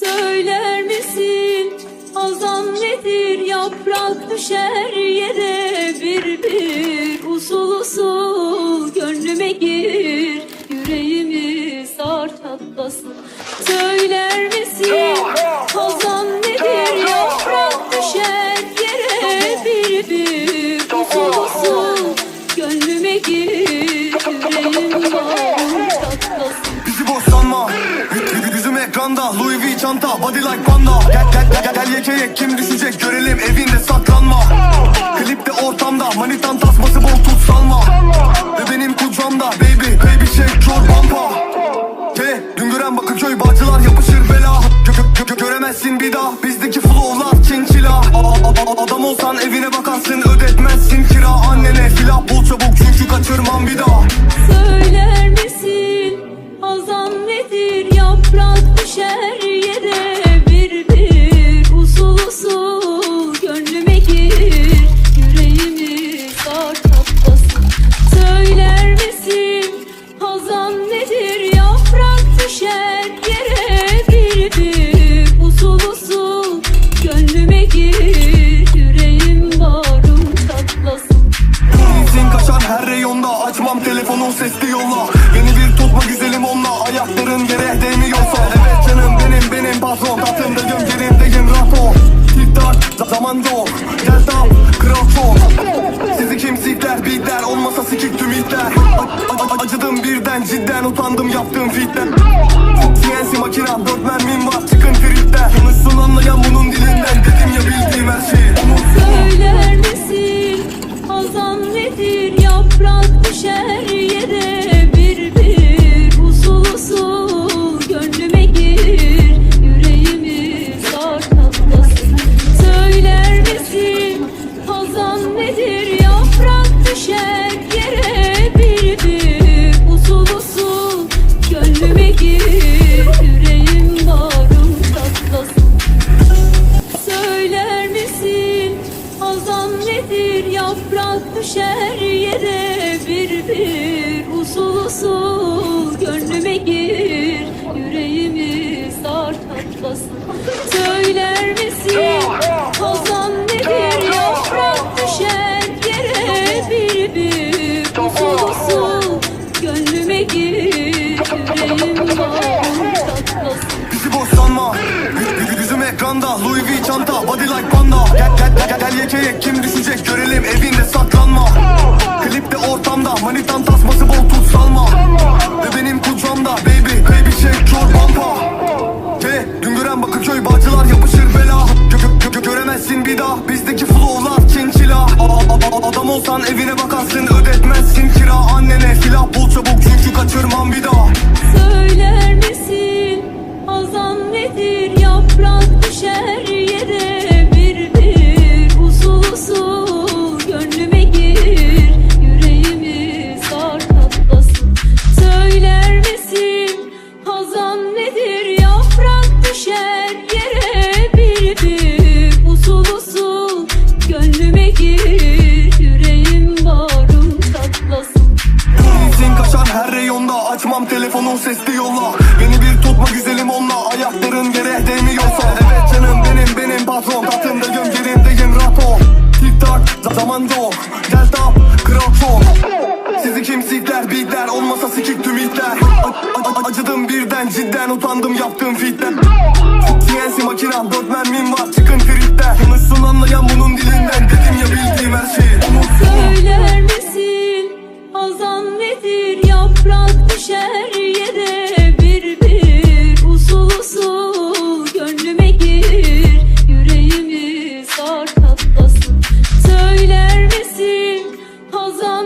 Söyler misin hazan nedir? Yaprak düşer yere çanta Body like panda. Gel gel gel gel, gel yekeye kim düşecek? Görelim evinde saklanma. Klipte ortamda manitan tasması bol tut salma. Ve benim kucağımda baby baby shake kör bampa Ke dün gören Bakırköy Bağcılar yapışır bela. Gö gö gö göremezsin bir daha Bizdeki flowlar çinçila Adam olsan evine bakarsın ödetmezsin kira. Annene silah bul çabuk çünkü kaçırmam bir daha. Söyler misin hazan nedir? Yaprak düşer Açmam telefonun sesli yolla. Yeni bir tutma güzelim onunla. Ayakların yere değmiyorsa. Evet canım benim benim patron. Tatlımdayım yerimdeyim rahat Tik tak za- zaman yok. Gel tam kral çok Sizi kimsikler beatler Olmasa sikik tüm itler. A- a- Acıdım birden cidden utandım yaptığım fitten CNC makina dört mermim var düşer yere bir bir usul usul gönlüme gir yüreğimi sar tatlasın. Söyler misin hazan nedir yaprak düşer yere bir bir usul usul gönlüme gir yüreğim bağrım çatlasın Bizi boş Yüzüm ekranda Louis V çanta Body like panda. Gel gel gel, gel yekeye kim düşecek görelim evinde saklanma. Klipte ortamda manitan tasması bol tut salma. Ve benim kucağımda baby baby shake kör bampa Ke dün gören Bakırköy Bağcılar yapışır bela. Gö gö gö göremezsin bir daha Bizdeki flowlar çinçila Adam olsan evine bakarsın Telefonun sesli yolla. Yeni bir tutma güzelim onunla. Ayakların yere değmiyorsa. Evet canım benim benim patron. Tatlımdayım yerimdeyim ol. Tik tak za- zaman yok. Kral çok. Sizi kimsikler beatler Olmasa sikik tüm itler. Acıdım birden cidden utandım yaptığım fitten CNC makina dört mermim var. Çıkın tripten Konuşsun anlayan